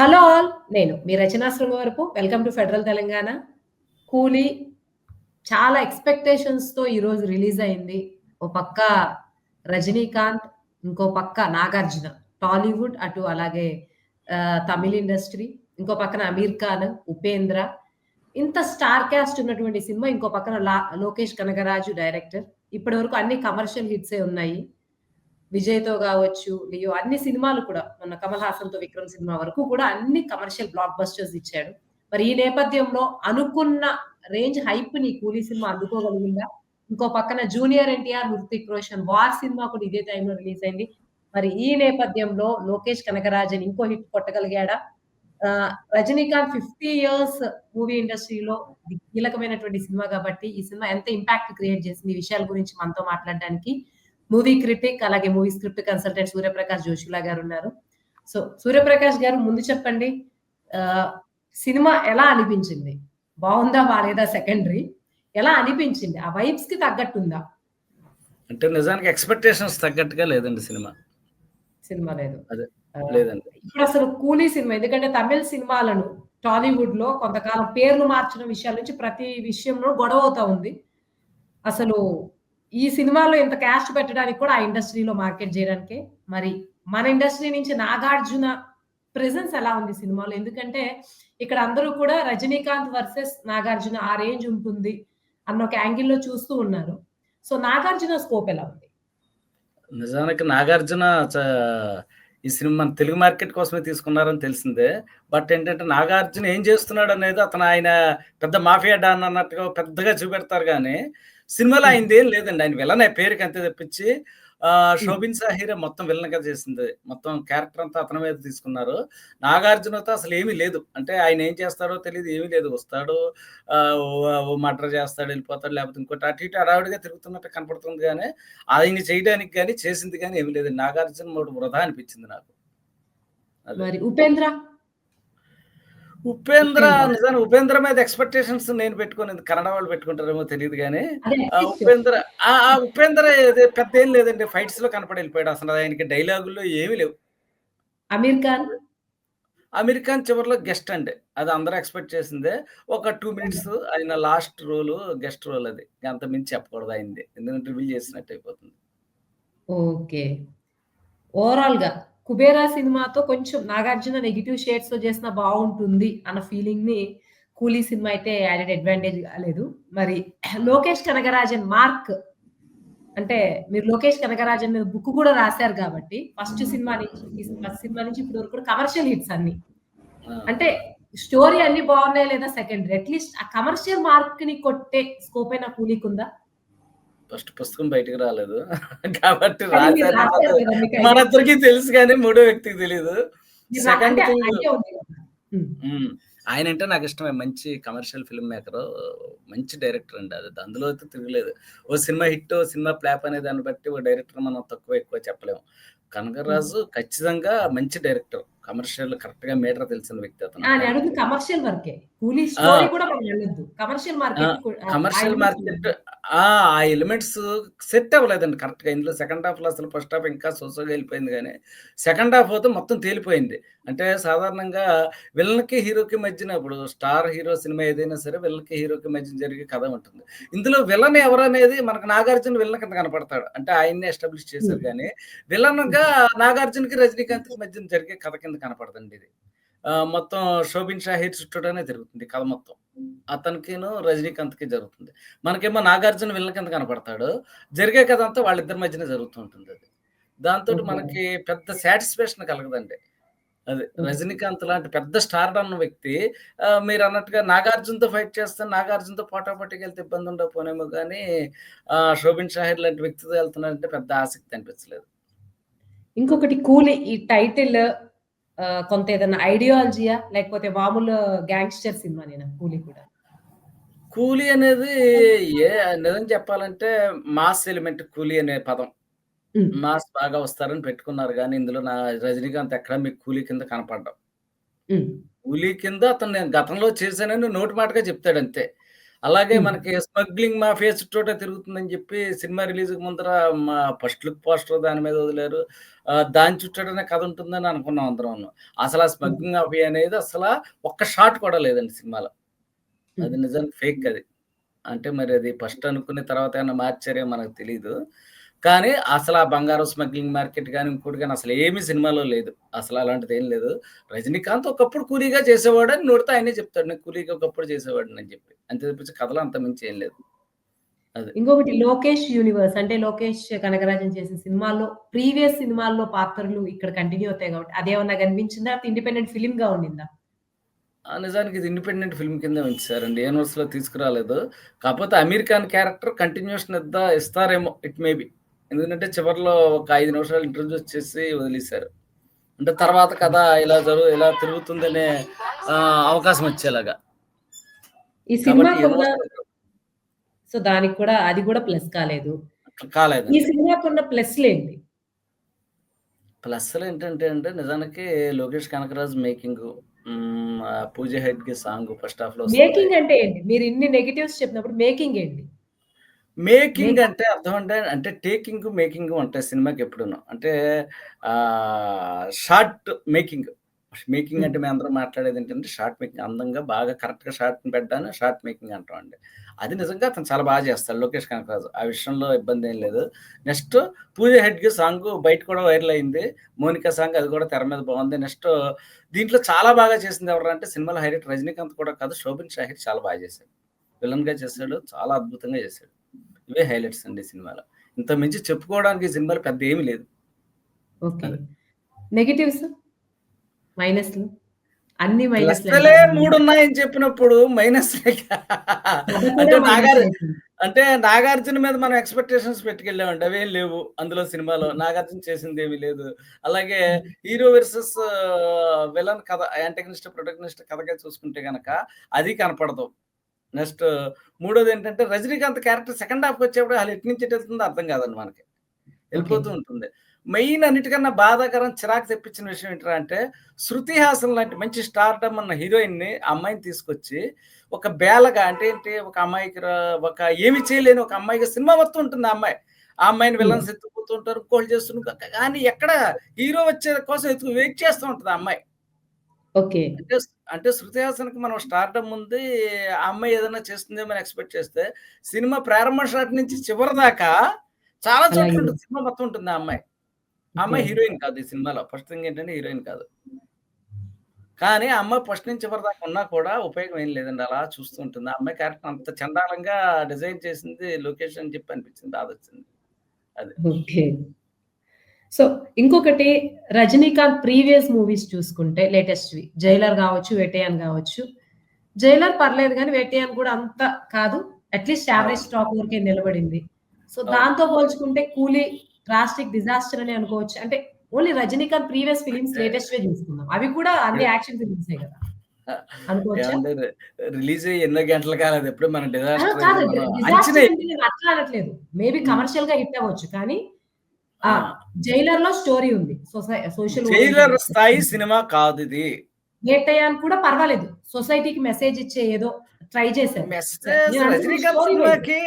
Hello all నేను మీ రచనాశ్రమ వరకు. Welcome to federal Telangana కూలీ చాలా ఎక్స్పెక్టేషన్స్తో ఈరోజు రిలీజ్ అయింది. ఓ పక్క రజనీకాంత్ ఇంకో పక్క నాగార్జున. టాలీవుడ్ అటు అలాగే తమిళ్ తమిళ ఇండస్ట్రీ ఇంకో పక్కన అమీర్ ఖాన్ ఉపేంద్ర ఇంత స్టార్ క్యాస్ట్ ఉన్నటువంటి సినిమా ఇంకో పక్కన లా- లోకేష్ కనగరాజు డైరెక్టర్ ఇప్పటి వరకు అన్ని కమర్షియల్ హిట్సే ఉన్నాయి. విజయ్తో కావచ్చు లియో అన్ని సినిమాలు కూడా మొన్న కమల్ హాసన్తో విక్రమ్ సినిమా వరకు కూడా అన్ని కమర్షియల్ బ్లాక్ బస్టర్స్ ఇచ్చాడు. మరి ఈ నేపథ్యంలో అనుకున్న రేంజ్ హైప్ని కూలీ సినిమా అందుకోగలిగిందా? ఇంకో పక్కన junior NTR Hrithik Roshan war cinema కూడా ఇదే టైంలో రిలీజ్ అయింది. మరి ఈ నేపథ్యంలో లోకేష్ కనకరాజన్ ఇంకో హిట్ కొట్టగలిగాడా? ఆ, రజనీకాంత్ ఫిఫ్టీ ఇయర్స్ మూవీ ఇండస్ట్రీలో కీలకమైనటువంటి సినిమా కాబట్టి ఈ సినిమా ఎంత ఇంపాక్ట్ క్రియేట్ చేసింది ఈ విషయాల గురించి మనతో మాట్లాడడానికి. మూవీ క్రిటిక్ అలాగే movie script consultant Suryaprakash Joshula గారు ఉన్నారు సో సూర్యప్రకాష్ గారు ముందు చెప్పండి సినిమా ఎలా అనిపించింది? బాగుందా బాలేదా సెకండరీ ఎలా అనిపించింది? ఆ వైబ్స్కి తగ్గట్టుందా? అంటే నిజానికి ఎక్స్పెక్టేషన్స్ తగ్గట్టుగా లేదండి సినిమా. సినిమా లేదు. లేదండి. ఇప్పుడు అసలు కూలీ సినిమా ఎందుకంటే తమిళ సినిమాలను టాలీవుడ్లో కొంతకాలం పేర్లు మార్చిన విషయాల నుంచి ప్రతి విషయంలో గొడవ అవుతా ఉంది. అసలు ఈ సినిమాలో ఇంత క్యాస్ట్ పెట్టడానికి కూడా ఆ ఇండస్ట్రీలో మార్కెట్ చేయడానికే. మరి మన ఇండస్ట్రీ నుంచి నాగార్జున ప్రెసెన్స్ ఎలా ఉంది సినిమాలో? ఎందుకంటే ఇక్కడ అందరూ కూడా రజనీకాంత్ వర్సెస్ నాగార్జున ఆ రేంజ్ ఉంటుంది అన్న ఒక యాంగిల్లో చూస్తూ ఉన్నారు. సో నాగార్జున స్కోప్ ఎలా ఉంది? నిజానికి నాగార్జున ఈ సినిమా తెలుగు మార్కెట్ కోసమే తీసుకున్నారని తెలిసిందే. బట్ ఏంటంటే నాగార్జున ఏం చేస్తున్నాడు అనేది అతను ఆయన పెద్ద మాఫియా డాన్ అన్నట్టుగా పెద్దగా చూపెడతారు కానీ సినిమాలో ఆయనది ఏం లేదండి. ఆయన విలనే పేరుకి అంతే తెప్పించి ఆ, శోభిన్ సాహిరే మొత్తం విలన్గా చేసింది. మొత్తం క్యారెక్టర్ అంతా అతని మీద తీసుకున్నారు. నాగార్జునతో అసలు ఏమీ లేదు. అంటే ఆయన ఏం చేస్తాడో తెలియదు ఏమీ లేదు. వస్తాడు మర్డర్ చేస్తాడు వెళ్ళిపోతాడు లేకపోతే ఇంకోటి అటు ఇటు అడావిడిగా తిరుగుతున్నట్టు కనపడుతుంది కానీ ఆయన చేయడానికి కానీ చేసింది కానీ ఏమీ లేదు నాగార్జున మూడు వృధా అనిపించింది నాకు. మరి ఉపేంద్ర? ఉపేంద్ర. నిజానికి ఉపేంద్ర మీద ఎక్స్పెక్టేషన్స్ నేను పెట్టుకుని కన్నడ వాళ్ళు పెట్టుకుంటారేమో తెలియదు కానీ ఉపేంద్ర ఆ ఉపేంద్ర పెద్ద ఏం లేదండి ఫైట్స్లో కనపడి వెళ్ళిపోయాడు అసలు. ఆయనకి డైలాగుల్లో ఏమీ లేవు. అమీర్ ఖాన్? అమెరికన్ చివరిలో గెస్ట్ అండి. అది అందరూ ఎక్స్పెక్ట్ చేసిందే. ఒక టూ మినిట్స్ ఆయన లాస్ట్ రోల్ గెస్ట్ రోల్ అది. అంత మించి చెప్పకూడదు అయింది ఎందుకంటే రివీల్ చేసినట్టు అయిపోతుంది. ఓకే. ఓవరాల్గా కుబేరా సినిమాతో కొంచెం నాగార్జున నెగిటివ్ షేడ్స్తో చేసిన బాగుంటుంది అన్న ఫీలింగ్ని కూలీ సినిమా అయితే యాడెడ్ అడ్వాంటేజ్ కాలేదు. మరి లోకేష్ కనగరాజన్ మార్క్ అంటే మీరు లోకేష్ కనగరాజన్ మీద బుక్ కూడా రాశారు కాబట్టి ఫస్ట్ సినిమా నుంచి ఫస్ట్ సినిమా నుంచి ఇప్పుడు వరకు కమర్షియల్ హిట్స్ అన్ని. అంటే స్టోరీ అన్ని బాగున్నాయి లేదా సెకండరీ అట్లీస్ట్ ఆ కమర్షియల్ మార్క్ని కొట్టే స్కోప్ అయినా కూలీకి ఉందా? ఫస్ట్ పుస్తకం బయటకు రాలేదు. కాబట్టి idea మనందరికీ తెలుసు కానీ మూడో వ్యక్తికి తెలియదు సెకండ్. ఆయన అంటే నాకు ఇష్టమే. మంచి కమర్షియల్ ఫిల్మ్ మేకర్ మంచి డైరెక్టర్ అండి అది. అందులో అయితే తిరగలేదు. ఓ సినిమా హిట్ ఓ సినిమా ఫ్లాప్ అనే దాన్ని బట్టి ఓ డైరెక్టర్ మనం తక్కువ ఎక్కువ చెప్పలేము. కనకరాజు ఖచ్చితంగా మంచి డైరెక్టర్ కమర్షియల్ కరెక్ట్గా మీటర్ తెలిసిన వ్యక్తి అతను. కమర్షియల్ వర్కే కూలీ స్టోరీ కూడా మనం వెళ్ళొద్దు. కమర్షియల్ మార్కెట్ కమర్షియల్ మార్కెట్ ఆ ఎలిమెంట్స్ సెట్ అవ్వలేదండి కరెక్ట్గా ఇందులో సెకండ్ హాఫ్లో అసలు ఫస్ట్ హాఫ్ ఇంకా సోసోగా వెళ్ళిపోయింది కానీ సెకండ్ హాఫ్ అయితే మొత్తం తేలిపోయింది. అంటే సాధారణంగా విలన్కి హీరోకి మధ్యన ఇప్పుడు స్టార్ హీరో సినిమా ఏదైనా సరే విలన్కి హీరోకి మధ్య జరిగే కథ ఉంటుంది. ఇందులో విలన్ ఎవరు అనేది మనకు నాగార్జున విలన్ కింద కనపడతాడు. అంటే ఆయన్ని ఎస్టాబ్లిష్ చేశారు కానీ విలన్గా నాగార్జునకి రజనీకాంత్ మధ్యన జరిగే కథ కింద కనపడదండి ఇది. మొత్తం శోభిన్ షాహీర్ చుట్టూనే జరుగుతుంది కథ మొత్తం. అతనికిను రజనీకాంత్కి జరుగుతుంది. మనకేమో నాగార్జున విలన్ కింద కనపడతాడు. జరిగే కథ అంతా వాళ్ళిద్దరి మధ్యనే జరుగుతూ ఉంటుంది అది దాంతో. మనకి పెద్ద సాటిస్ఫాక్షన్ కలగదండి. అది రజనీకాంత్ లాంటి పెద్ద స్టార్ అన్న వ్యక్తి మీరు అన్నట్టుగా నాగార్జునతో ఫైట్ చేస్తే నాగార్జునతో పోటాపోటీకి వెళ్తే ఇబ్బంది ఉండకపోనేమో కానీ ఆ, శోభిన్ షాహిర్ లాంటి వ్యక్తితో వెళ్తున్నారంటే పెద్ద ఆసక్తి అనిపించలేదు. ఇంకొకటి కూలీ ఈ టైటిల్ కొంత ఏదైనా ఐడియాలజీయా లేకపోతే మామూలు గ్యాంగ్స్టర్ సినిమా నేను? కూలీ కూడా. కూలీ అనేది ఏ నిజం చెప్పాలంటే మాస్ ఎలిమెంట్ కూలీ అనే పదం. మాస్ బాగా వస్తారని పెట్టుకున్నారు కానీ ఇందులో నా రజనీకాంత్ ఎక్కడ మీకు కూలీ కింద కనపడ్డాం. కూలీ కింద అతను నేను గతంలో చేశానని నోటి మాటగా చెప్తాడు అంతే అలాగే. మనకి స్మగ్లింగ్ మాఫియా చుట్టూతా తిరుగుతుందని చెప్పి సినిమా రిలీజ్‌కి ముందర మా ఫస్ట్ లుక్ పోస్టర్ దాని మీద వదిలారు. దాని చుట్టూటనే కథ ఉంటుందని అనుకున్నాం అందరమును. అసల ఆ. స్మగ్లింగ్ మాఫియా అనేది అసల ఒక్క షాట్ కూడా లేదండి సినిమాలో. అది. నిజానికి ఫేక్ అది. అంటే మరి అది ఫస్ట్ అనుకుని తర్వాత ఏమన్నా మార్చారేమో మనకు తెలీదు. కానీ అసల ఆ బంగారం స్మగ్లింగ్ మార్కెట్ గాని, ఇంకోటి గాని అసలు ఏమి సినిమాలో లేదు. అసలు అలాంటిదేం లేదు. రజనీకాంత్ ఒకప్పుడు కూలీగా చేసేవాడని నోటితో ఆయనే చెప్తాడు. నేను కూలీగా ఒకప్పుడు చేసేవాడినని చెప్పి. అంతే తప్పించి కథలో అంత మించి ఏం లేదు. అది. ఇంకొకటి 'లోకేష్ యూనివర్స్' అంటే 'లోకేష్ కనగరాజన్' చేసిన సినిమాల్లో ప్రీవియస్ సినిమాల్లో పాత్రలు ఇక్కడ కంటిన్యూ అవుతాయి కాబట్టి అదేమన్నా కనిపించిందా? ఇండిపెండెంట్ ఫిల్మ్‌గా ఉండిందా? ఆ! నిజానికి ఇది ఇండిపెండెంట్ ఫిల్మ్ కిందే ఉంచేసారండి. యూనివర్స్‌లో తీసుకురాలేదు. కాపోతే 'అమీర్ ఖాన్' క్యారెక్టర్ కంటిన్యూషన్ ఇద్దా ఇస్తారేమో ఇట్ మే బి. ఎందుకంటే చివర్లో ఒక 5 నిమిషాలు ఇంట్రొడ్యూస్ చేసి వదిలేసారు. అంటే తర్వాత కథ ఇలా జరుగు ఇలా తిరుగుతుందనే అవకాశం వచ్చేలాగా. ఈ యూనివర్స్‌లో సో, దానికి కూడా అది కూడా ప్లస్ కాలేదు. ఈ కాలేదండి. సినిమాకున్న ప్లస్‌లేంటి? ప్లస్సులేంటంటే అండి నిజానికి 'Lokesh Kanagaraj' making 'Pooja Hegde' song first హాఫ్‌లో వస్తుంది. మేకింగ్ అంటే ఏంటి? మీరు ఇన్ని నెగెటివ్స్ చెప్పినప్పుడు మేకింగ్ ఏంటి? మేకింగ్ మేక్ అంటే అర్థం అంటే, అంటే టేకింగు, మేకింగు ఉంటాయి సినిమాకి ఎప్పుడును. అంటే షార్ట్ మేకింగ్. మేకింగ్. అంటే మేమందరం మాట్లాడేది ఏంటంటే షార్ట్ మేకింగ్. అందంగా బాగా కరెక్ట్‌గా షాట్‌ని పెట్టడాన్ని షార్ట్ మేకింగ్ అంటామండి. అది నిజంగా అతను చాలా బాగా చేస్తాడు 'లోకేష్ కనకరాజు.' ఆ విషయంలో ఇబ్బందేం లేదు. నెక్స్ట్ 'పూజ హెగ్డే' సాంగు బయట కూడా వైరల్ అయింది. 'మోనికా' సాంగ్ అది కూడా తెర మీద బావుంది. నెక్స్ట్ దీంట్లో చాలా బాగా చేసింది ఎవరంటే సినిమాలో హైలైట్ రజనీకాంత్ కూడా కాదు 'శోభన్ షాహిర్' చాలా బాగా చేశాడు. విలన్‌గా చేశాడు. చాలా అద్భుతంగా చేశాడు. ఇవే హైలైట్స్ అండి సినిమాలో. ఇంతకు మించి చెప్పుకోవడానికి సినిమాలో పెద్ద ఏమి లేదు. ఓకే. నెగెటివ్స్? మైనస్‌లు? అన్ని అంటారా? 3 ఉన్నాయని చెప్పినప్పుడు అంటే మైనస్ నాగార్ అయితుంది. అంటే 'నాగార్జున' మీద మనం ఎక్స్‌పెక్టేషన్స్ పెట్టుకెళ్ళామండి. అవేం లేవు అందులో సినిమాలో. 'నాగార్జున' చేసిందేమి లేదు. అలాగే. హీరో వర్సెస్ విలన్ కథ యాంటగనిస్ట్, ప్రొటాగనిస్ట్ కథగా చూసుకుంటే గనక అది కనపడదు. నెక్స్ట్ మూడోదేంటంటే 'రజనీకాంత్' క్యారెక్టర్ సెకండ్ హాఫ్‌కొచ్చేప్పుడు అసలు ఎటు నుంచి ఎటు ఎళ్తుందో అర్థం కాదండి మనకి. వెళ్ళిపోతూ ఉంటుంది. మెయిన్ అన్నిటికన్నా బాధాకరం చిరాకు తెప్పించిన విషయం ఏంట్రా అంటే 'శృతి హాసన్' లాంటి మంచి స్టార్‌డమ్ ఉన్న హీరోయిన్‌ని ఆ అమ్మాయిని తీసుకొచ్చి ఒక బేలగా అంటే ఏంటి ఒక అమ్మాయికి ఒక ఏమి చేయలేని ఒక అమ్మాయిగా సినిమా మొత్తం ఉంటుంది ఆ అమ్మాయి. ఆ అమ్మాయిని. విలన్స్ ఎత్తుకుపోతూ ఉంటారు. ఇంకోళ్ళు చేస్తున్నారు. కానీ ఎక్కడ హీరో వచ్చే కోసం ఎతుకు వెయిట్ చేస్తూ ఉంటది ఆ అమ్మాయి. ఓకే. అంటే అంటే 'శృతి హాసన్‌కి' మనం స్టార్‌డమ్ ఉంది. ఆ అమ్మాయి ఏదైనా చేస్తుందేమో అని ఎక్స్‌పెక్ట్ చేస్తే సినిమా ప్రారంభం షాట్ నుంచి చివరి దాకా చాలా చోట్ల. ఉంటుంది. సినిమా మొత్తం ఉంటుంది ఆ అమ్మాయి. ఆ. అమ్మాయి హీరోయిన్ కాదు ఈ సినిమాలో. ఫస్ట్ థింగ్ ఏంటంటే హీరోయిన్ కాదు. కానీ ఆ అమ్మాయి ఫస్ట్ నుంచి చివరి దాకా ఉన్నా కూడా ఉపయోగం ఏం లేదండి. అలా చూస్తూ ఉంటుంది. ఆ అమ్మాయి క్యారెక్టర్ అంత చండాలంగా డిజైన్ చేసింది 'లోకేష్' అని చెప్పి అనిపించింది. బాధొచ్చింది. అది. సో, ఇంకొకటి 'రజనీకాంత్' ప్రీవియస్ మూవీస్ చూసుకుంటే లేటెస్ట్‌వి 'జైలర్' గావచ్చు, 'వేటయాన్' గావచ్చు. 'జైలర్' పర్లేదు గానీ 'వేటయాన్' కూడా అంత కాదు. అట్‌లీస్ట్ యావరేజ్ అవును. టాక్ వరకే నిలబడింది. సో. దాంతో పోల్చుకుంటే 'కూలీ' డ్రాస్టిక్ డిజాస్టర్ అనే అనుకోవచ్చు. అంటే ఓన్లీ 'రజనీకాంత్' ప్రీవియస్ ఫిల్మ్స్ అంటే లేటెస్ట్‌వే చూసుకుందాం. అవి కూడా అన్ని యాక్షన్ ఫిల్మ్సే రి రిలీజ్ ఎన్నో గంటలు కాలేదు. ఎప్పుడు మనం! డిజాస్టర్ కాదు. అట్లా అనట్లేదు. మేబీ హ్మ్. కమర్షియల్‌గా హిట్ అవ్వచ్చు. కానీ ఆ! 'జైలర్‌లో' స్టోరీ ఉంది. సోషల్ 'జైలర్' స్థాయి సినిమా కాదిది. 'వేటయాన్' కూడా పర్వాలేదు. సొసైటీకి మెసేజ్ ఇచ్చే ఏదో ట్రై చేశారు. 'రజనీకాంత్'. సినిమాకి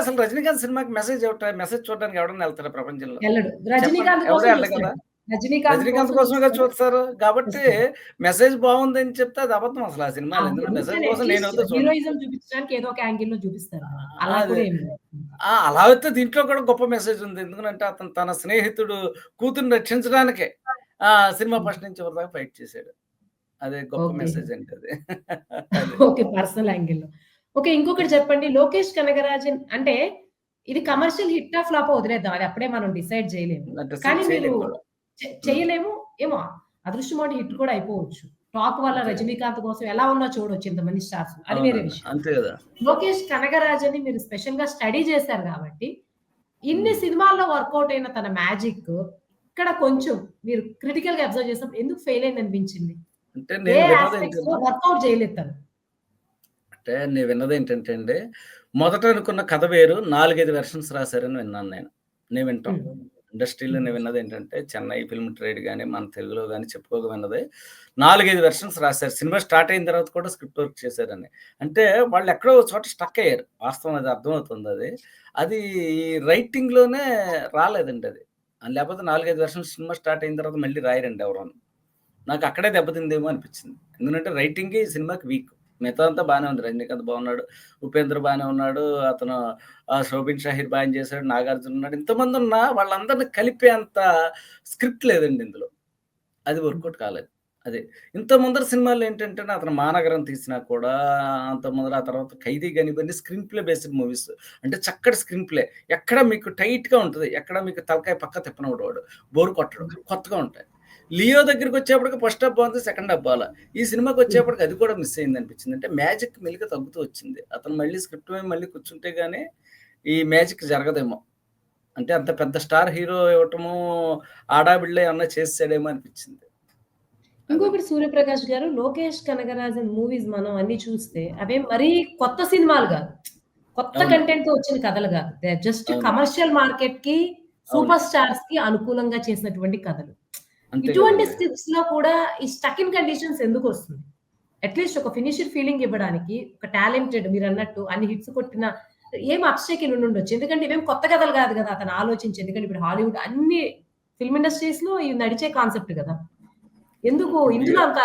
అసలు 'రజనీకాంత్' సినిమాకి మెసేజ్ మెసేజ్ చూడడానికి ఎవడన్నా ఎళ్తాడా ప్రపంచంలో? 'రజనీకాంత్' కోసం. కదా! 'రజనీకాంత్' కోసం. చూస్తారు. కాబట్టి. మెసేజ్ బావుందని చెప్తే అది అబద్ధం అసలు ఆ ఆ! ఎందుకంటే మెసేజ్ కోసం. హీరోయిజం చూపించడానికి ఏదో ఒక యాంగిల్‌లో చూపిస్తారు కదా! అలా. ఆ! అయితే దీంట్లో కూడా గొప్ప మెసేజ్ ఉంది. ఎందుకనంటే అతను తన స్నేహితుడు కూతురిని రక్షించడానికే ఆహ్, సినిమా. ఫస్ట్ నుంచి చివరి దాకా ఫైట్ చేసాడు. అదే గొప్ప. మెసేజ్ అండి అది. ఓకే. పర్సనల్ యాంగిల్‌లో. ఓకే. ఇంకొకటి చెప్పండి 'లోకేష్ కనగరాజన్' అంటే ఇది కమర్షియల్ హిట్టా, ఫ్లాపా వదిలేద్దాం. అది అప్పుడే మనం డిసైడ్ చేయలేము. కానీ మీరు. చేయలేము. ఏమో అదృష్టం హిట్ కూడా అయిపోవచ్చు. టాక్ వల్ల. 'రజనీకాంత్' కోసం ఎలా ఉన్నా చూడొచ్చు ఇంతమంది స్టార్స్. అది వేరే. విషయం. అంతే కదా! 'లోకేష్ కనగరాజన్‌ని' మీరు స్పెషల్‌గా స్టడీ చేశారు కాబట్టి, ఇన్ని. సినిమాల్లో వర్కౌట్ అయిన తన మ్యాజిక్ ఇక్కడ కొంచెం మీరు క్రిటికల్‌గా అబ్జర్వ్ చేసినప్పుడు ఎందుకు ఫెయిల్ అయింది అనిపించింది? అంటే వర్కౌట్ చేయలేదు తను? అంటే నేను విన్నదేంటంటే అండి, మొదట అనుకున్న కథ వేరు 4, 5 వెర్షన్స్ రాసారని విన్నాను నేను. నేను వింటాం. ఇండస్ట్రీలో. నేను విన్నదేంటంటే, చెన్నై ఫిల్మ్ ట్రేడ్ గాని, మన తెలుగులో గాని చెప్పుకోక విన్నదే 4, 5 వెర్షన్స్ రాసారు. సినిమా స్టార్ట్ అయిన తర్వాత కూడా స్క్రిప్ట్ వర్క్ చేశారని. అంటే వాళ్ళు ఎక్కడో చోట స్టక్ అయ్యారు. వాస్తవం అది అర్థమవుతుందది. అది రైటింగ్‌లోనే రాలేదండి అది. 4, 5 వెర్షన్స్ సినిమా స్టార్ట్ అయిన తర్వాత మళ్ళీ రాయరండి ఎవరును. నాకు అక్కడే దెబ్బతిందేమో అనిపించింది. ఎందుకంటే రైటింగే సినిమాకి వీక్. మిగతాదంతా బాగానే ఉంది. రజనీకాంత్ బాగున్నాడు. ఉపేంద్ర బానే ఉన్నాడు. అతను శోభిన్ షాహిర్ బాగా చేశాడు. నాగార్జున ఉన్నాడు. ఇంతమంది ఉన్న వాళ్ళందరిని కలిపేంత స్క్రిప్ట్ లేదండి ఇందులో. అది వర్కౌట్ కాలేదు. అదే ఇంత ముందర సినిమాలు ఏంటంటే అతను 'మానగరం' తీసినా కూడా అంత ముందర ఆ తర్వాత 'ఖైదీ' కానీ ఇవన్నీ స్క్రీన్ ప్లే బేస్డ్ మూవీస్. అంటే చక్కటి స్క్రీన్ ప్లే. ఎక్కడ మీకు టైట్‌గా ఉంటది. ఎక్కడ మీకు తలకాయ పక్క తిప్పనివ్వడు వాడు. బోర్ కొట్టడం కొత్తగా ఉంటాయి. 'లియో' దగ్గరికొచ్చేప్పటికి ఫస్ట్ హాఫ్ బాగుంది. సెకండ్ హాఫ్ బాలా. ఈ హ్మ్. సినిమాకొచ్చేప్పటికి అది కూడా మిస్ అయిందనిపించింది. అంటే మ్యాజిక్ మెల్లిగా తగ్గుతూ వచ్చింది. అతను మళ్ళీ స్క్రిప్ట్ మీద మళ్ళీ కూర్చుంటే గాని ఈ మ్యాజిక్ జరగదేమో. అంటే అంత పెద్ద స్టార్ హీరో ఇవ్వటము ఆడావిడిలో ఏమన్నా చేసేసాడేమో అనిపించింది. ఇంకొకటి 'సూర్యప్రకాష్' గారు 'లోకేష్ కనగరాజన్' మూవీస్ మనం అన్ని చూస్తే అవేం మరీ కొత్త సినిమాలు గాదు. కొత్త అవును. కంటెంట్‌తో వచ్చిన కథలు గాదు. They are just. కమర్షియల్ మార్కెట్‌కి, అవును. సూపర్ స్టార్స్‌కి అనుకూలంగా చేసినటువంటి కథలు. ఇటువంటి కదండీ. స్క్రిప్ట్స్‌లో కూడా ఈ స్టక్ ఇన్ కండిషన్స్ ఎందుకొస్తుంది? అట్‌లీస్ట్ ఒక ఫినిష్డ్ ఫీలింగ్ ఇవ్వడానికి ఒక టాలెంటెడ్ మీరన్నట్టు అన్ని హిట్స్ కొట్టిన ఏం అప్‌స్టేకిల్ ఉండుండొచ్చు. ఎందుకంటే ఇవేం కొత్త కథలు గాదు గదా! అతను ఆలోచించి. ఎందుకంటే ఇప్పుడు హాలీవుడ్ అన్ని ఫిల్మ్ ఇండస్ట్రీస్‌లో ఇవి నడిచే కాన్సెప్ట్ గదా! ఎందుకు ఇప్పుడు ఇందులో మీరు అంత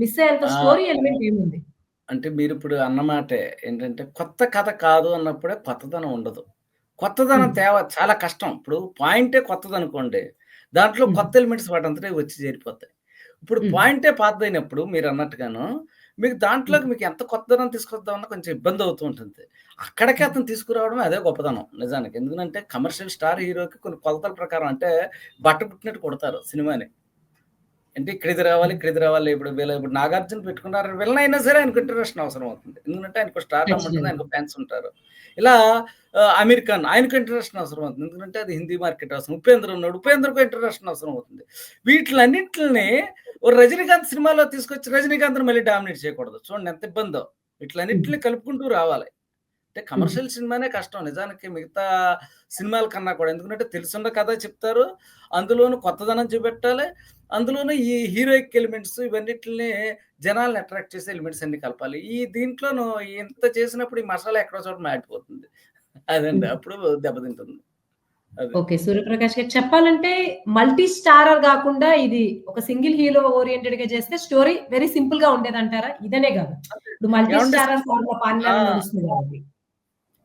మిస్ అయ్యేంత! స్టోరీ ఎలిమెంట్ ఏముంది? అంటే మీరిప్పుడు అన్న మాటే ఏంటంటే కొత్త కథ కాదు అన్నప్పుడే కొత్తదనం ఉండదు. కొత్తదనం హ్మ్. తేవ చాలా కష్టం. ఇప్పుడు పాయింటే కొత్తదనుకోండి. దాంట్లో. కొత్త ఎలిమెంట్స్ వాటంతట అవి వచ్చి చేరిపోతాయి. ఇప్పుడు. పాయింటే పాతదైనప్పుడు మీరన్నట్టుగాను మీకు దాంట్లోకి. మీకు ఎంత కొత్తదనం తీసుకొద్దామన్నా కొంచెం ఇబ్బంది అవుతూ ఉంటుంది. అక్కడికే. అతను తీసుకురావడమే అదే గొప్పదనం నిజానికి. ఎందుకంటే కమర్షియల్ స్టార్ హీరోకి కొన్ని కొలతల ప్రకారం అంటే బట్ట కుట్టినట్టు కుడతారు సినిమాని. అంటే ఇక్కడిది రావాలి, ఇక్కడిది రావాలి. ఇప్పుడు వీళ్ళు ఇప్పుడు 'నాగార్జున' పెట్టుకున్నారు. విలన్ అయినా సరే ఆయనకు ఇంట్రడక్షన్ అవసరం అవుతుంది. ఎందుకంటే ఆయనకు స్టార్ ఉంటుంది. ఆయనకు ఫ్యాన్స్ ఉంటారు. ఇలా ఆహ్, 'అమీర్ ఖాన్' ఆయనకు ఇంట్రడక్షన్ అవసరం అవుతుంది. ఎందుకంటే అది హిందీ మార్కెట్ అవసరం. 'ఉపేంద్ర' ఉన్నాడు. 'ఉపేంద్ర'కు ఇంట్రడక్షన్ అవసరం అవుతుంది. వీటిలన్నింటిని ఓ 'రజనీకాంత్' సినిమాలో తీసుకొచ్చి రజనీకాంత్ మళ్ళీ డామినేట్ చేయకూడదు. చూడండి ఎంత ఇబ్బందో. వీటిలన్నింటిని కలుపుకుంటూ రావాలి. అంటే. కమర్షియల్ సినిమానే కష్టం. నిజానికి మిగతా సినిమాల కన్నా కూడా. ఎందుకంటే తెలిసున్న కథ చెప్తారు. అందులోను కొత్తదనం చూపెట్టాలి. అందులోను ఈ హీరోయిక్ ఎలిమెంట్స్ ఇవన్నిటిల్ని జనాల్ని అట్రాక్ట్ చేసే ఎలిమెంట్స్ అన్నీ కలపాలి. ఈ దీంట్లోను ఇంత చేసినప్పుడు ఈ మసాలా ఎక్కడో చోట మాడిపోతుంది. అదండి. అప్పుడు దెబ్బతింటుంది. ఓకే. 'సూర్యప్రకాష్' గారు చెప్పాలంటే మల్టీ స్టారర్ గాకుండా ఇది ఒక సింగిల్ హీరో ఓరియెంటెడ్‌గా చేస్తే స్టోరీ వెరీ సింపుల్‌గా ఉండేదంటారా? ఇదనే గాదు. అంతే. ఇప్పుడు మల్టీ స్టారర్ ఫార్ములా!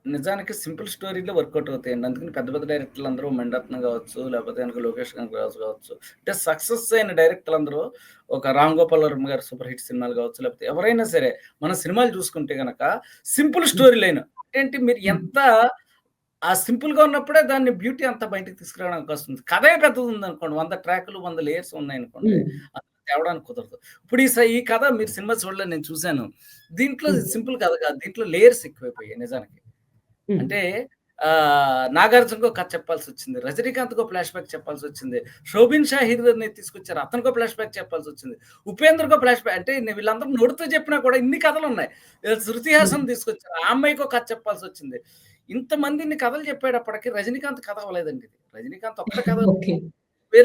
నిజానికి సింపుల్ స్టోరీ‌లే వర్కౌట్ అవుతాయండి. అందుకని పెద్ద పెద్ద డైరెక్టర్లందరూ మణిరత్నం గావచ్చు, లేకపోతే గనుక లోకేష్ కనకరాజు గావచ్చు. అంటే సక్సెస్ అయిన డైరెక్టర్లందరూ ఒక 'రామ్ గోపాల్ వర్మ' గారి సూపర్ హిట్ సినిమాలు గావచ్చు, లేకపోతే ఎవరైనా సరే మన సినిమాలు చూసుకుంటే గనక సింపుల్. Story line. ఏంటి మీరు. ఎంత ఆ సింపుల్‌గా ఉన్నప్పుడే దాన్ని బ్యూటీ అంతా బయటికి తీసుకురావడానికి అవకాశం కథే పెద్దదుందనుకోండి. 100 ట్రాకులు, 100 లేయర్స్ ఉన్నాయనుకోండి. హ్మ్. అందులో తేవడానికి కుదరదు. ఇప్పుడు ఈ ఈ కథ మీరు సినిమా చూడలేదు నేను చూసాను. దీంట్లో. సింపుల్ కథ కాదు. దీంట్లో లేయర్స్ ఎక్కువైపోయాయి నిజానికి. అంటే 'నాగార్జున'కో కథ చెప్పాల్సొచ్చింది. 'రజనీకాంత్‌కో ఫ్లాష్ బ్యాక్ చెప్పాల్సొచ్చింది. 'శోభిన్ షాహిర్‌ని' తీసుకొచ్చారు. అతనికో ఫ్లాష్ బ్యాక్ చెప్పాల్సొచ్చింది. 'ఉపేంద్ర'కో ఫ్లాష్ బ్యాక్ అంటే వీళ్ళందరూ నోటితో చెప్పినా కూడా ఇన్ని కథలున్నాయి. ఆహ్, 'శృతి. హాసన్' తీసుకొచ్చారు. ఆ అమ్మాయికో కథ చెప్పాల్సొచ్చింది. ఇంతమంది ఇన్ని కథలు చెప్పేటప్పటికి 'రజనీకాంత్' కథ అవ్వలేదండి ఇది. 'రజనీకాంత్' ఒక్కడే కథ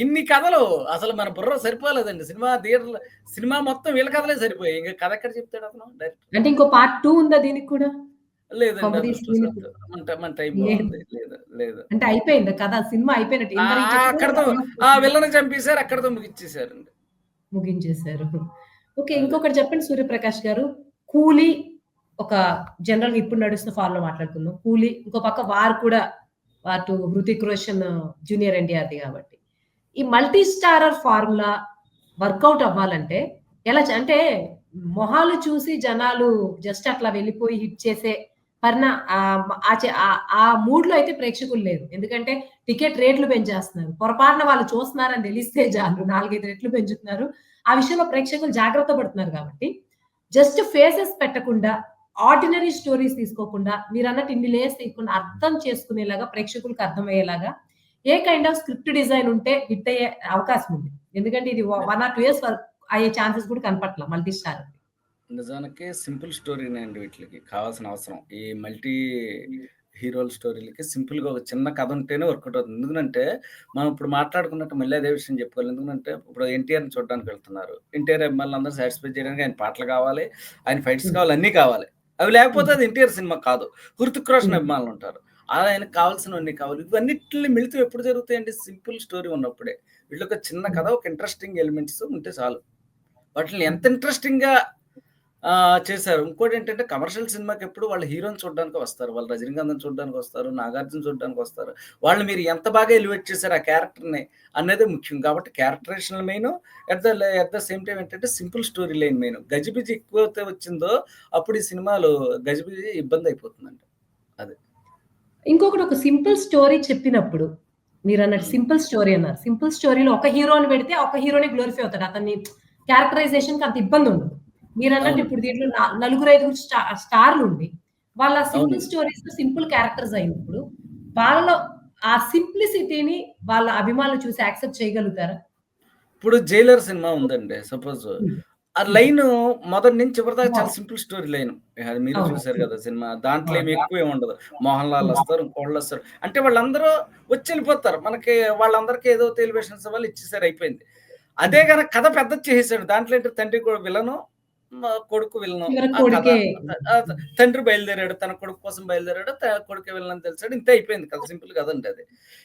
ఇన్ని కథలు అసలు మన బుర్ర సరిపోలేదండి. సినిమా థియేటర్‌లో సినిమా మొత్తం వీళ్ళ కథలే సరిపోయాయి. ఇంక కథ ఎక్కడ చెప్తాడు అతను డైరెక్టర్. అంటే ఇంకో పార్ట్ 2 ఉందా దీనికి కూడా? లేదండి. మన ట టైం లేదు. అంటే అయిపోయిందా కథ? సినిమా అయిపోయినట్టు. అక్కడితో ఆ లాస్ట్ విలన్ని చంపేసారు. అక్కడితో ముగిచ్చేసారండి. ముగించేశారు. ఓకే. ఇంకొకటి చెప్పండి 'సూర్యప్రకాష్' గారు. 'కూలీ' ఒక జనరల్‌గా ఇప్పుడు నడుస్తున్న ఫార్మ్‌లో మాట్లాడుకుందాం. 'కూలీ' ఇంకో పక్క 'వార్' కూడా అటు 'హృతిక్ రోషన్' జూనియర్ ఎన్టీఆర్ది కాబట్టి. ఈ మల్టీ స్టారర్ ఫార్ములా వర్కౌట్ అవ్వాలంటే ఎలా అంటే మొహాలు చూసి జనాలు జస్ట్ అట్లా వెళ్ళిపోయి హిట్ చేసే పరిణా ఆ ఆ మూడ్‌లో అయితే ప్రేక్షకులు లేరు. ఎందుకంటే టికెట్ రేట్లు పెంచేస్తున్నారు. పొరపాటున వాళ్ళు చూస్తున్నారని తెలిస్తే చాలు 4, 5 రెట్లు పెంచుతున్నారు. ఆ విషయంలో ప్రేక్షకులు జాగ్రత్త పడుతున్నారు కాబట్టి, జస్ట్ ఫేసెస్ పెట్టకుండా, ఆర్డినరీ స్టోరీస్ తీసుకోకుండా, మీరన్నట్టు ఇన్ని లేయర్స్ తీయకుండా అర్థం చేసుకునేలాగా ప్రేక్షకులకు అర్థమయ్యేలాగా a kind of script design ఉంటే హిట్ అయ్యే అవకాశం ఉంది. ఎందుకంటే ఇది వ 1 ఆర్ 2 ఇయర్స్ వరకు అయ్యే ఛాన్సెస్ కూడా కనపట్ల మల్టీ స్టారర్‌కి. నిజానికి సింపుల్ స్టోరీనే అండి వీటిలకి కావాల్సిన అవసరం. ఈ మల్టీ హీరోల స్టోరీలకి సింపుల్‌గా ఒక చిన్న కథ ఉంటేనే వర్కౌట్ అవుతుంది. ఎందుకంటే మనం ఇప్పుడు మాట్లాడుకున్నట్టు మళ్ళీ అదే విషయం చెప్పుకోవాలి. ఎందుకంటే ఇప్పుడు ఎన్టీఆర్‌ని చూడడానికి వెళ్తున్నారు. ఎన్టీఆర్ అభిమానులందరూ సాటిస్ఫై చేయడానికి ఆయన పాటలు కావాలి, ఆయన ఫైట్స్. కావాలి, అన్నీ కావాలి. అవి లేకపోతే. అది ఎన్టీఆర్ సినిమా కాదు. హృతిక్ రోషన్. అభిమానులు ఉంటారు. ఆయనకు కావాల్సినవన్నీ కావాలి. ఇవన్నిటిని మిళితం ఎప్పుడు జరుగుతాయండి? సింపుల్ స్టోరీ ఉన్నప్పుడే. వీళ్ళొక చిన్న కథ. ఒక ఇంట్రెస్టింగ్ ఎలిమెంట్స్ ఉంటే చాలు. వాటిల్ని ఎంత ఇంట్రెస్టింగ్‌గా చేశారు. ఇంకోటేంటంటే కమర్షియల్ సినిమాకెప్పుడు వాళ్ళు హీరోని చూడడానికి వస్తారు. వాళ్ళు రజనీకాంత్‌ని చూడడానికి వస్తారు, నాగార్జున చూడడానికి వస్తారు. వాళ్ళని మీరు ఎంత బాగా ఎలివేట్ చేశారు ఆ క్యారెక్టర్‌ని అనేది ముఖ్యం. కాబట్టి characterisation main at the at the same time ఏంటంటే సింపుల్ స్టోరీ లైన్ మెయిన్. గజిబిజి ఎక్కువైతే వచ్చిందో అప్పుడు ఈ సినిమాలో గజిబిజి ఇబ్బందయిపోతుందండి. అది. ఇంకొకటి ఒక సింపుల్ స్టోరీ చెప్పినప్పుడు మీరన్నట్టు హ్మ్. సింపుల్ స్టోరీ అన్నారు. సింపుల్ స్టోరీలో ఒక హీరోని పెడితే ఒక హీరోనే గ్లోరిఫై అవుతాడు. అతన్ని క్యారెక్టరైజేషన్‌కి అంత ఇబ్బందుండదు. మీరన్నట్టు అవును. ఇప్పుడు దీంట్లో నలుగురు, ఐదుగురు స్టా స్టార్‌లుండి వాళ్ళ సింపుల్. స్టోరీస్‌లో సింపుల్ క్యారెక్టర్స్ అయినప్పుడు వాళ్ళలో ఆ సింప్లిసిటీని వాళ్ళ అభిమానులు చూసి యాక్సెప్ట్ చేయగలుగుతారా? ఇప్పుడు 'జైలర్' సినిమా ఉందండి. సపోజ్. ఆ. లైను మొదటి నుంచి చివరి దాకా చాలా. Simple story line. అది మీరు. చూసారు. కదా సినిమా. దాంట్లో ఏమి అవును. ఎక్కువేమి ఉండదు. మోహన్ లాల్. వస్తారు, ఇంకోళ్ళొస్తారు. అంటే వాళ్ళందరూ వచ్చెళ్ళిపోతారు. మనకి వాళ్ళందరికీ ఏదో ఎలివేషన్స్ ఇవ్వాలి ఇచ్చేసారు అయిపోయింది. అదే. గనక కథ పెద్దది చేసేసాడు. దాంట్లో ఏంటి తండ్రి కూడా విలను, కొడుకు విలను. త తండ్రి బయలుదేరాడు. తన కొడుకు కోసం బయలుదేరాడు. కొడుకే విలన్ అని తెలిసాడు. ఇంతే అయిపోయింది కథ. సింపుల్ కథండి అది.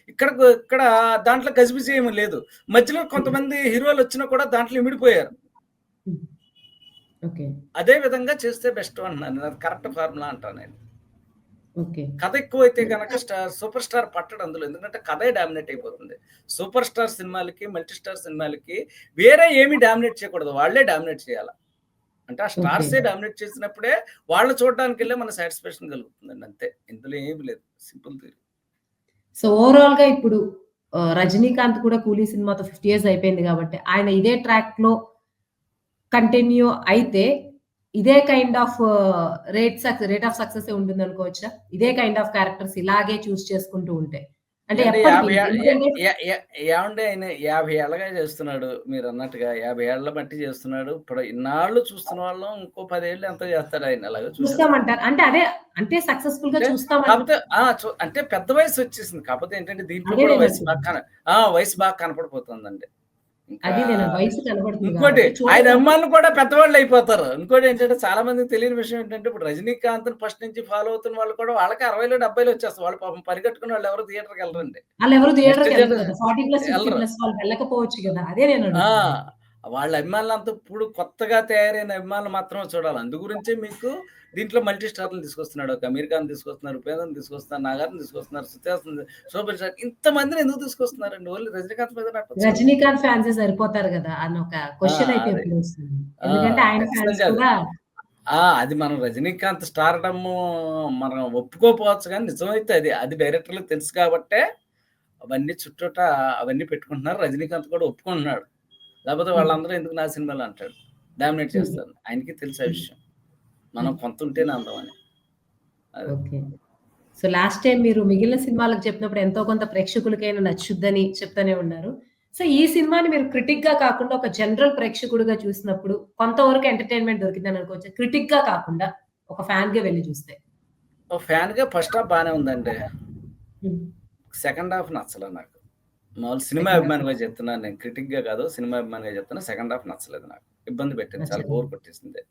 ఇక్కడ ఇక్కడ దాంట్లో గజిబిజి ఏమి లేదు. మధ్యలో. కొంతమంది హీరోలొచ్చినా కూడా దాంట్లో ఇమిడిపోయారు. అదే విధంగా చేస్తే బెస్ట్ అంటున్నాను. అది కరెక్ట్ ఫార్ములా అంటా నేను. ఓకే. కథ ఎక్కువైతే గనక స్టార్ సూపర్ స్టార్ పట్టడు అందులో. ఎందుకంటే కథే డామినేట్ అయిపోతుంది. సూపర్ స్టార్ సినిమాలకి, మల్టీ స్టార్ సినిమాలకి వేరే ఏమి డామినేట్ చేయకూడదు. వాళ్ళే డామినేట్ చేయాల. అంటే ఆ. స్టార్సే డామినేట్ చేసినప్పుడే వాళ్ళు చూడడానికెళ్ళే మన సాటిస్ఫాక్షన్ కలుగుతుందండి అంతే. ఇందులో ఏమి లేదు. Simple thing. సో, ఓవరాల్‌గా ఇప్పుడు ఆహ్, 'రజనీకాంత్' కూడా 'కూలీ' సినిమాతో 50 ఇయర్స్ అయిపోయింది కాబట్టి ఆయన ఇదే ట్రాక్‌లో కంటిన్యూ అయితే ఇదే కైండ్ ఆఫ్ రేట్ సక్ రేట్ ఆఫ్ సక్సెసే ఉంటుందనుకోవచ్చా? ఇదే కైండ్ ఆఫ్ క్యారెక్టర్స్ ఇలాగే చూజ్ చేసుకుంటూ ఉంటే. అంటే అంటే ఎప్పటికి 50 ఏ ఎ ఎందుకంటే ఎ ఎ ఏవండీ ఆయన 50 ఏళ్ళుగా చేస్తున్నాడు. మీరన్నట్టుగా 50 ఏళ్ళ బట్టి చేస్తున్నాడు. ఇప్పుడు ఇన్నాళ్ళు చూస్తున్న వాళ్ళం ఇంకో 10 ఏళ్ళు ఎంతో చేస్తాడు ఆయన అలాగే. చూస్తామంటారు. అంటే అదే అంటే సక్సెస్‌ఫుల్‌గా అంటే చూస్తామంటారు. కాపోతే ఆ! చు అంటే పెద్ద వయసొచ్చేసింది. కాపోతే ఏంటంటే దీంట్లో కూడా వయసు బాగా. కన! వయసు బాగా కనపడిపోతుందండి. ఇంకా అది నేను వయసు కనబడుతుంది ఇంకోటి ఆయన అభిమానులు కూడా పెద్దవాళ్ళయిపోతారు. ఇంకోటేంటంటే చాలా మందికి తెలియని విషయం ఏంటంటే ఇప్పుడు 'రజనీకాంత్‌ని' ఫస్ట్ నుంచి ఫాలో అవుతున్న వాళ్ళు కూడా వాళ్ళకి 60లో, 70లో వచ్చేస్తారు. వాళ్ళు పాపం పరిగెట్టుకుని నెక్స్ట్ థియేటర్‌కెళ్ళరు జనరేషన్ కదా! 40 ప్లస్, 50 ఎళ్ళరు. ప్లస్ వాళ్ళు వెళ్ళకపోవచ్చు! అదే నేను. వాళ్ళ అభిమానులంతా ఇప్పుడు కొత్తగా తయారైన అభిమానులు మాత్రమే చూడాలి. అందు గురించే మీకు దీంట్లో మల్టీ స్టార్‌లని తీసుకొస్తున్నాడు. ఒక 'అమీర్ ఖాన్' తీసుకొస్తున్నారు, 'ఉపేంద్రని' తీసుకొస్తున్నారు, 'నాగార్జునని' తీసుకొస్తున్నారు, హాసన్' సూపర్ స్టార్ ఇంతమందిని ఎందుకు తీసుకొస్తున్నారండి? ఓన్లీ 'రజనీకాంత్' మీద కదా! 'రజనీకాంత్' ఫ్యాన్సే సరిపోతారు గదా! అన్నొక ఆ! క్వెషన్ అయితే అది. ఎందుకంటే ఆయన ఫ్యాన్స్. కూడా మనం 'రజనీకాంత్' స్టార్‌డము మనం ఒప్పుకోకపోవచ్చు గానీ నిజమైతే అది. అది డైరెక్టర్‌లకి తెలుసు కాబట్టే అవన్నీ చుట్టూతా అవన్నీ పెట్టుకుంటున్నారు. 'రజనీకాంత్' కూడా ఒప్పుకుంటున్నాడు. హ్మ్. వాళ్ళందరూ ఎందుకు నా సినిమాలు అంటాడు. డామినేట్. చేస్తారు. ఆయనకి తెలుసు ఆ. విషయం. మనం. కొంతుంటేనే అందం అని. అది. ఓకే. సో, లాస్ట్ టైమ్ మీరు మిగిలిన సినిమాలకు చెప్పినప్పుడు ఎంతో కొంత ప్రేక్షకులకైనా నచ్చుద్దని చెప్తూనే ఉన్నారు. సో, ఈ సినిమాని మీరు క్రిటిక్‌గా కాకుండా ఒక జనరల్ ప్రేక్షకుడిగా చూసినప్పుడు కొంతవరకు ఎంటర్‌టైన్‌మెంట్ దొరికిందని అనుకోవచ్చా? క్రిటిక్‌గా కాకుండా ఒక ఫ్యాన్‌గా వెళ్ళి చూస్తే. ఓ ఫ్యాన్‌గా ఫస్ట్ హాఫ్ బానే ఉందండి. హ్మ్. సెకండ్ హాఫ్ నచ్చలే నాకు. మామూలు సినిమా అభిమానిగా నచ్చలేదు. చెప్తున్నాను నేను. క్రిటిక్‌గా కాదు. సినిమా అభిమానిగా చెప్తున్నా. సెకండ్ హాఫ్ నచ్చలేదు నాకు. ఇబ్బంది పెట్టింది. చాలా నచ్చలేదు. బోర్ కొట్టేసింది.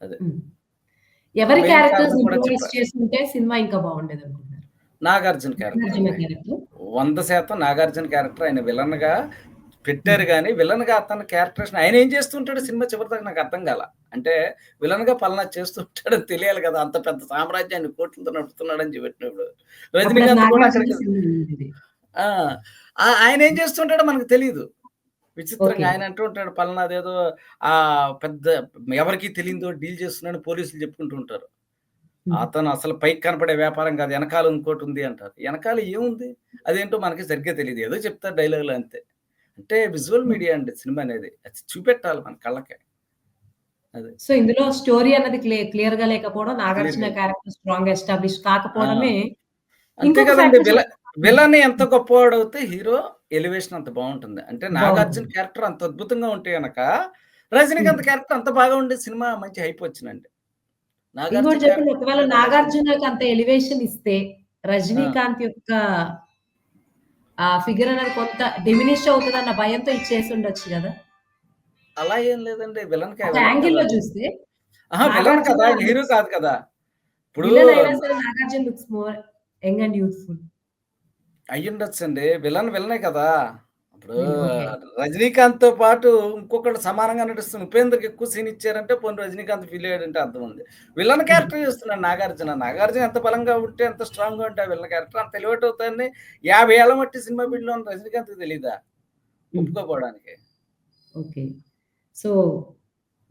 అది. ఎవరి క్యారెక్టర్స్ ఇంప్రూవైజ్. చేసుంటే సినిమా ఇంకా బావుండేదనుకుంటున్నారు? 'Nagarjuna' character. Character. 100% 'Nagarjuna' character ఆయన విలన్‌గా హ్మ్. పెట్టారు గానీ, విలన్‌గా అతని క్యారెక్టరేషన్ ఆయన ఏం చేస్తుంటాడో సినిమా చివరిదాకా నాకు అర్థం కాల. అంటే విలన్‌గా పలానా చేస్తూ ఉంటాడని తెలియాలి కదా! అంత పెద్ద సామ్రాజ్యాన్ని కోట్లతో నడుపుతున్నాడని చెప్పినప్పుడు. 'రజనీకాంత్' కూడా ఆయన ఏం చేస్తుంటాడో మనకు తెలీదు. విచిత్రంగా. ఆయన అంటూ ఉంటాడు పలానాదేదో ఆహ్, పెద్ద ఎవరికీ తెలియనిదో డీల్ చేస్తున్నాడని పోలీసులు చెప్పుకుంటూ ఉంటారు. అతను అసలు పైకి కనపడే వ్యాపారం కాదు. ఎనకాల ఇంకోటుంది అంటారు. ఎనకాల ఏముంది? అదేంటో మనకి సరిగ్గా తెలీదు. ఏదో చెప్తారు డైలాగులు అంతే. అంటే విజువల్. మీడియా అండి సినిమా అనేది. అది చూపెట్టాలి మన కళ్ళకి. అది. సో, ఇందులో స్టోరీ అన్నది క్లి క్లియర్‌గా లేకపోవడం, 'నాగార్జున' క్యారెక్టర్ స్ట్రాంగ్‌గా ఎస్టాబ్లిష్ ఆ! కాకపోవడమే అంతే కదండీ. విలన్ ఎంత గొప్పవాడవుతే హీరో ఎలివేషన్ అంత బావుంటుంది. అంటే 'నాగార్జున'. క్యారెక్టర్ అంత అద్భుతంగా ఉంటే గనక. 'రజనీకాంత్' క్యారెక్టర్ అంత బాగా ఉండి సినిమా మంచి హైప్ వచ్చినండి. ఇంకోటి 'నాగార్జున' ఒకవేళ. 'నాగార్జున'కి అంత ఎలివేషన్ ఇస్తే రజనీకాంత్ యొక్క ఆ ఫిగర్ అనేది కొంత డిమినిష్ అవుతదన్న భయంతో ఇచ్చేసి ఉండొచ్చు గదా! అలా ఏం లేదండి. విలన్ యాంగిల్‌లో కదా! చూస్తే! విలన్ కదా! హీరో కాదు కదా! ఇప్పుడు విలన్ అయినా సరే Nagarjuna looks more young and youthful. అయ్యుండొచ్చండి. Villain విలనే కదా! ఇప్పుడు హ్మ్. ఓకే. రజనీకాంత్‌తో పాటు ఇంకొకళ్ళు సమానంగా నటిస్తున్న ఉపేంద్రకి ఎక్కువ సీన్ ఇచ్చారంటే పోనీ రజనీకాంత్ ఫీల్ అయ్యాడంటే అర్థం ఉంది. విలన్. క్యారెక్టర్ చేస్తున్నాడు నాగార్జున. నాగార్జున ఎంత బలంగా ఉంటే, ఎంత స్ట్రాంగ్‌గా ఉంటే ఆ విలన్ క్యారెక్టర్ అంత ఎలివేట్ అవుతాయని 50 ఏళ్ళ మట్టి సినిమా ఫీల్డ్‌లో ఉన్న రజనీకాంత్‌కి తెలీదా? ఒప్పుకోపోవడానికి. ఓకే. సో,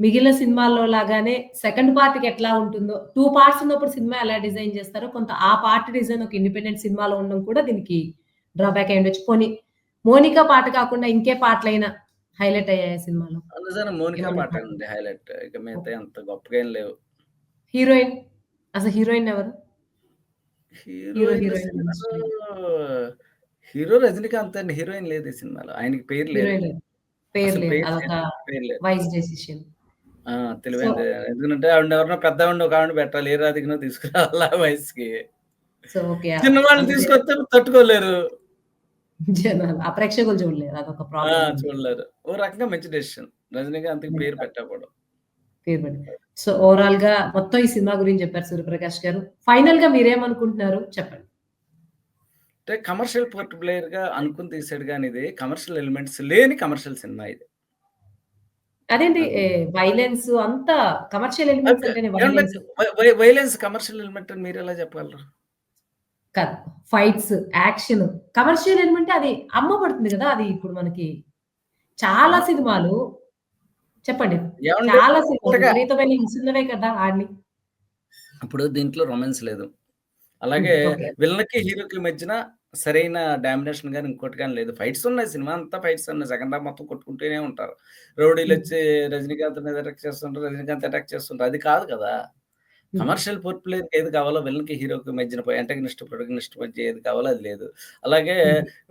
మిగిలిన సినిమాల్లో లాగానే సెకండ్ పార్ట్‌కి ఎట్లా ఉంటుందో 2 పార్ట్స్ ఉన్నప్పుడు సినిమా ఎలా డిజైన్ చేస్తారో కొంత ఆ పార్ట్ డిజైన్ ఒక ఇండిపెండెంట్ సినిమాలో ఉండడం కూడా దీనికి డ్రాబ్యాక్ అయ్యుండొచ్చు. పోనీ 'మోనికా' పాట కాకుండా ఇంకే పాటలైనా హైలైట్ అయ్యాయా సినిమాలో? 'Monica' highlight. ఇక అంత గొప్పగా ఏం లేవు. హీరోయిన్? అసలు హీరోయిన్ ఎవరు? హీరో, రజనీకాంత్ అండి. హీరోయిన్ లేదు ఈ సినిమాలో. ఆయనకి పేరు లేదు. పేరు లేదు. Wise decision. ఆ! సో తెలివైనదే. ఎందుకంటే ఆవిడని ఎవరినో పెద్దావిడని ఒక ఆవిడని పెట్టాలి. ఏ రాధికనో తీసుకురావాలి ఆ వయసుకి. చిన్నవాళ్ళని అంతే. తీసుకొస్తే తట్టుకోలేరు. ఆ ప్రేక్షకులు చూడలేరు. అదొక ఉంది. చూడలేరు. ఓ రకంగా మంచి డెసిషన్. రజనీకాంత్‌కి పేరు పెట్టకపోవడం. పేరు. సో, ఓవరాల్‌గా మొత్తం ఈ సినిమా గురించి చెప్పారు సూర్యప్రకాష్ గారు. ఫైనల్‌గా మీరేమనుకుంటున్నారు చెప్పండి? అంటే కమర్షియల్ పోర్ట్ ప్లేయర్‌గా అనుకుని తీసాడు గాని ఇది కమర్షియల్ ఎలిమెంట్స్ లేని కమర్షియల్ సినిమా ఇది. అదేంటి వైలెన్స్ అంతా కమర్షియల్ ఎలిమెంట్స్ అంటే అంటేనే వైలెన్స్ వైలెన్స్ కమర్షియల్ ఎలిమెంట్ అని మీరెలా చెప్పగలరు? కాదు. ఫైట్స్, యాక్షన్ కమర్షియల్ ఎలిమెంట్ అది అమ్మబడుతుంది గదా! అది ఇప్పుడు మనకి చాలా! సినిమాలు చెప్పండి. చాలా సినిమాలు విపరీతమైన కదా! ఆడినయి. ఇప్పుడు దీంట్లో రొమాన్స్ లేదు. అలాగే ఓకే. విలన్‌కి, హీరోకి మధ్యన సరైన డామినేషన్ గాని, ఇంకోటి గాని లేదు. ఫైట్స్ ఉన్నాయి. సినిమా అంతా ఫైట్స్ ఉన్నాయి. సెకండ్ హాఫ్ మొత్తం కొట్టుకుంటూనే ఉంటారు. హ్మ్. రౌడీలొచ్చి రజనీకాంత్ మీద అటాక్ చేస్తుంటారు. రజనీకాంత్ అటాక్ చేస్తుంటారు. అది కాదు కదా! కమర్షియల్ పోర్ట్ ప్లేయర్‌కి ఏది కావాలో విలన్‌కి, హీరోకి మధ్యన యాంటాగనిస్ట్, ప్రొటాగనిస్ట్ మధ్య ఏది కావాలో అది లేదు. అలాగే.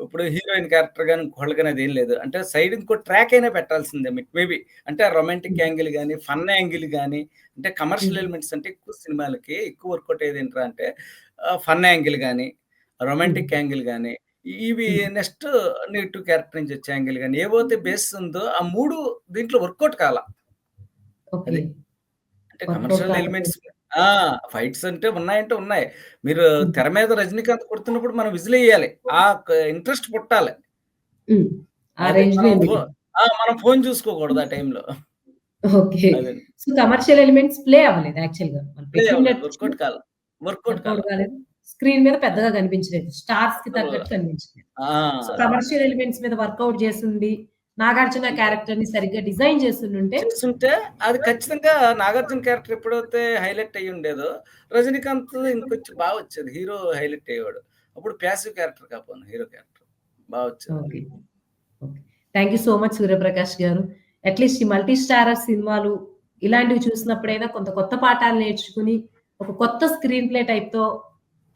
ఇప్పుడు హీరోయిన్ క్యారెక్టర్ గాని, ఇంకోళ్ళకి గాని అదేం లేదు. అంటే సైడ్ ఇంకో ట్రాక్ అయినా పెట్టాల్సిందే మేబీ. అంటే రొమాంటిక్. యాంగిల్ గాని, ఫన్ యాంగిల్ గాని, అంటే కమర్షియల్. ఎలిమెంట్స్ అంటే ఎక్కువ సినిమాలకి ఎక్కువ వర్కౌట్ అయ్యేదేంట్రా అంటే ఆహ్, ఫన్ యాంగిల్ హ్మ్. రొమాంటిక్ యాంగిల్ గాని, ఇవి. నెక్స్ట్ నెగెటివ్ క్యారెక్టర్ నుంచి వచ్చే యాంగిల్ గాని, ఏవైతే బేస్ ఉందో ఆ 3 దీంట్లో వర్కౌట్ కాల. అది. అంటే కమర్షియల్ ఎలిమెంట్స్ ఆ! ఫైట్స్ అంటే ఉన్నాయంటే ఉన్నాయి. మీరు. తెర మీద రజనీకాంత్ కొడుతున్నప్పుడు మనం విజిలేయాలి. ఆ క ఇంట్రెస్ట్ పుట్టాలి. ఆ మనం. ఆ! ఫోను చూసుకోకూడదు ఆ టైంలో. Okay. So, commercial elements play అవ్వలేదు యాక్చువల్‌గా. వర్కౌట్ కాల. వర్కౌట్ కాల. వర్కౌట్ కాలేదు. స్క్రీన్ మీద! పెద్దగా కనిపించలేదు. స్టార్స్‌కి అసలు తగ్గట్టు కనిపించలేదు. సో. కమర్షియల్ ఎలిమెంట్స్ మీద వర్కౌట్ చేసుండి, నాగార్జున అంతే. క్యారెక్టర్‌ని సరిగ్గా డిజైన్ చేసుండుంటే చేసుంటే అది ఖచ్చితంగా నాగార్జున క్యారెక్టర్ ఎప్పుడైతే హైలైట్ అయ్యుండేదో, రజనీకాంత్ ఇంకొంచెం బా వచ్చేది. హీరో హైలైట్ అయ్యేవాడు. అప్పుడు ప్యాసివ్ క్యారెక్టర్ కాకపోను హీరో క్యారెక్టర్. బా వచ్చేది. Thank you so much Suryaprakash గారు. అట్‌లీస్ట్ ఈ మల్టీ స్టారర్ సినిమాలు ఇలాంటివి చూసినప్పుడైనా కొంత కొత్త పాఠాలు నేర్చుకుని, ఒక కొత్త స్క్రీన్ ప్లే టైప్‌తో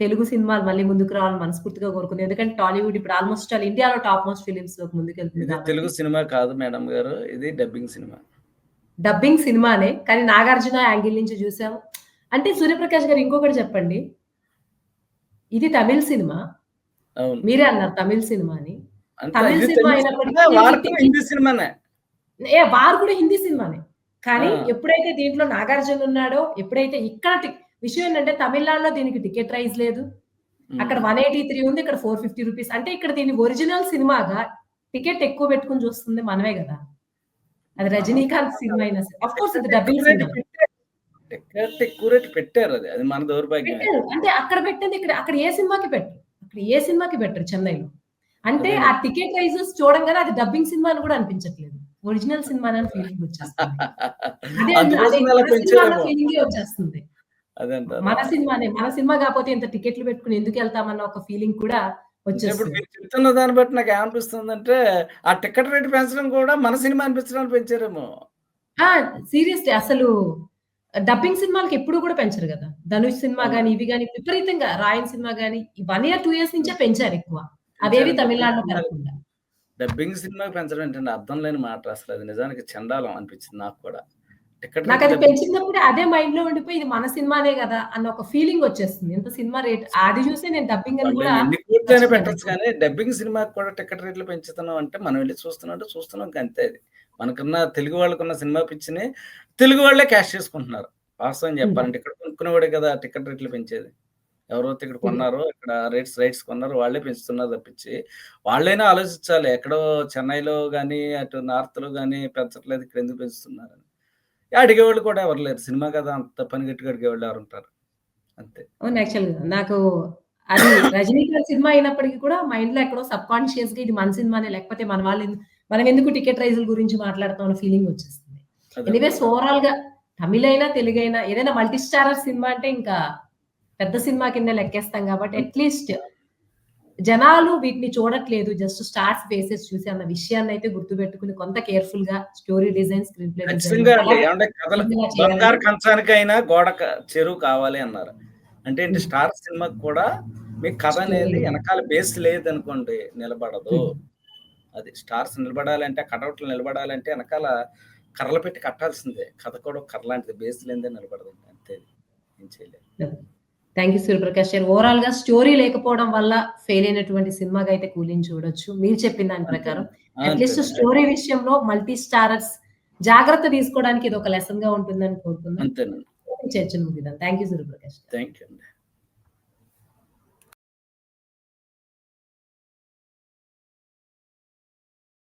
తెలుగు సినిమాలు మళ్ళీ ముందుకు రావాలని మనస్ఫూర్తిగా కోరుకుంటున్నాను. ఎందుకంటే టాలీవుడ్ ఇప్పుడు ఆల్‌మోస్ట్ ఆల్ ఇండియాలో టాప్ మోస్ట్ ఫిల్మ్స్‌లోకి ముందుకెళ్తుంది ఇది కాబట్టి తెలుగు సినిమా కాదు మేడం గారు. ఇది డబ్బింగ్ సినిమా. డబ్బింగ్ సినిమానే. కానీ నాగార్జున యాంగిల్ నుంచి చూసాం. అంటే సూర్యప్రకాష్ గారు ఇంకొకటి చెప్పండి. ఇది తమిళ్ సినిమా. మీరే అన్నారు తమిళ్ సినిమా అని. అంతే తమిళ్ సినిమా అయినప్పటికీ సినిమానే. వార్ దీనికి కూడా టి హిందీ సినిమానే. ఏ వార్ కూడా హిందీ సినిమానే. కానీ! ఎప్పుడైతే దీంట్లో నాగార్జున ఉన్నాడో, ఎప్పుడైతే ఇక్కడ విషయం ఏంటంటే తమిళనాడులో దీనికి టికెట్ ప్రైస్ లేదు. అక్కడ హ్మ్. 183 ఉంది. ఇక్కడ 450 రూపీస్. అంటే ఇక్కడ దీన్ని ఒరిజినల్ సినిమాగా టికెట్ ఎక్కువ పెట్టుకొని చూస్తుంది మనమే గదా! అది రజనీకాంత్ సినిమా అయినా సరే. ఆఫ్ కోర్స్ ఇది ఎక్కువ డబ్బింగ్ రేట్ సినిమా. పెట్టారు. అది మన. అంటే అక్కడ పెట్టింది ఇక్కడ అక్కడ ఏ సినిమాకి పెట్టరు. అక్కడ ఏ సినిమాకి పెట్టరు చెన్నైలో. అంటే ఆ. టికెట్ ప్రైసెస్ చూడంగానే అది డబ్బింగ్ సినిమా అని కూడా అనిపించట్లేదు. ఒరిజినల్ సినిమానని ఫీలింగ్ వచ్చేస్తుంది. అదే సినిమా. ఫీలింగే వచ్చేస్తుంది. మన సినిమానే. మన సినిమా కాకపోతే ఇంత టికెట్లు పెట్టుకొని ఎందుకెళ్తామన్న ఒక ఫీలింగ్ కూడా అంటే వచ్చేస్తుంది. మీరు చెప్తున్న దాన్ని బట్టి నాకేమనిపిస్తుందంటే, ఆ టికెట్ రేట్ పెంచడం కూడా మన సినిమా అనిపించడానికి పెంచారేమో. సీరియస్‌లీ అసలు డబ్బింగ్ సినిమాలకి ఎప్పుడు కూడా పెంచరు గదా! ధనుష్ సినిమా గాని, అవునండి. ఇవి గాని విపరీతంగా 'రాయన్' సినిమా గాని, ఈ 1 ఇయర్, 2 ఇయర్స్ నుంచే పెంచారు ఎక్కువ. అవేవి తమిళనాడులో పెరగకుండా. డబ్బింగ్ సినిమాకి పెంచడం ఏంటండి అర్థం లేని మాట అసలు. అది నిజానికి చండాలం అనిపించింది నాకు కూడా. నాకది రేట్లు పెంచినప్పుడే అదే మైండ్‌లో ఉండిపోయి ఇది మన సినిమానే గదా! అన్న ఒక ఫీలింగ్ వచ్చేస్తుంది. ఇంత సినిమా రేట్ అది చూసి నేను డబ్బింగ్ అని వాళ్ళు కూడా. పెట్టొచ్చు కానీ డబ్బింగ్ సినిమాకి కూడా టికెట్ రేట్లు పెంచుతున్నాం అంటే మనం వెళ్ళి చూస్తున్నాం అంటే చూస్తున్నాం అంతే అది. మనకున్న తెలుగు వాళ్ళకున్న సినిమా పిచ్చిని తెలుగు వాళ్ళే క్యాష్ చేసుకుంటున్నారు. వాస్తవం. చెప్పాలంటే ఇక్కడ కొనుక్కునేవాడే కదా టికెట్ రేట్లు పెంచేది. ఎవరైతే ఇక్కడ. కొన్నారో ఇక్కడ రేట్స్ రైట్స్ కొన్నారో వాళ్ళే పెంచుతున్నారు తప్పించి వాళ్ళైనా ఆలోచించాలి. ఎక్కడో చెన్నైలో గాని, అటు నార్త్‌లో గాని పెంచట్లేదు ఇక్కడ ఎందుకు పెంచుతున్నారని. అడిగేవాళ్ళు కూడా ఎవరు లేరు. సినిమా కదా! అంత పని గట్టిగా అడిగేవాళ్ళు ఎవరుంటారు? అంతే. అవును. యాక్చువల్‌గా నాకు అది రజనీకాంత్ సినిమా అయినప్పటికి కూడా మైండ్‌లో ఎక్కడో సబ్‌కాన్షియస్‌గా ఇది మన సినిమానే లేకపోతే మన వాళ్ళు మనం ఎందుకు టికెట్ ప్రైజ్‌ల గురించి మాట్లాడతాం అన్న ఫీలింగ్ వచ్చేస్తుంది. ఎనీవేస్ ఓవరాల్‌గా తమిళైనా, తెలుగైనా ఏదైనా మల్టీ స్టారర్ సినిమా అంటే ఇంకా పెద్ద సినిమా కింద లెక్కేస్తాం కాబట్టి. అట్‌లీస్ట్ జనాలు వీటిని చూడట్లేదు. జస్ట్ స్టార్స్ ఫేసెస్ చూసి అన్న విషయాన్నయితే గుర్తుపెట్టుకొని కొంత కేర్‌ఫుల్‌గా స్టోరీ డిజైన్, స్క్రీన్ ప్లే కంచానికైనా గోడ చెరువు కావాలి అన్నారు. అంటే. స్టార్ సినిమాకి కూడా మీకు కథ అనేది లేదు. ఎనకాల బేస్ లేదనుకోండి నిలబడదు. అది స్టార్స్ నిలబడాలంటే కటౌట్లు నిలబడాలంటే ఎనకాల కర్రలు పెట్టి కట్టాల్సిందే. కథ కూడా ఒక కర్ర లాంటిది. బేస్ లేనిదే నిలబడదండి. అంతే. ఏం చేయలేం. థాంక్ యూ సూర్యప్రకాష్ గారు. ఓవరాల్‌గా స్టోరీ లేకపోవడం వల్ల ఫెయిల్ అయినటువంటి సినిమాగా అయితే కూలీని చూడొచ్చు. మీరు చెప్పిన దాని ప్రకారం. At least. స్టోరీ విషయంలో మల్టీ స్టారర్స్ జాగ్రత్త తీసుకోవడానికి ఇది ఒక లెసన్‌గా ఉంటుందని కోరుకుందాం. అంతేనండి. చర్చను ముగిద్దాం. Thank you Suryaprakash. Thank you.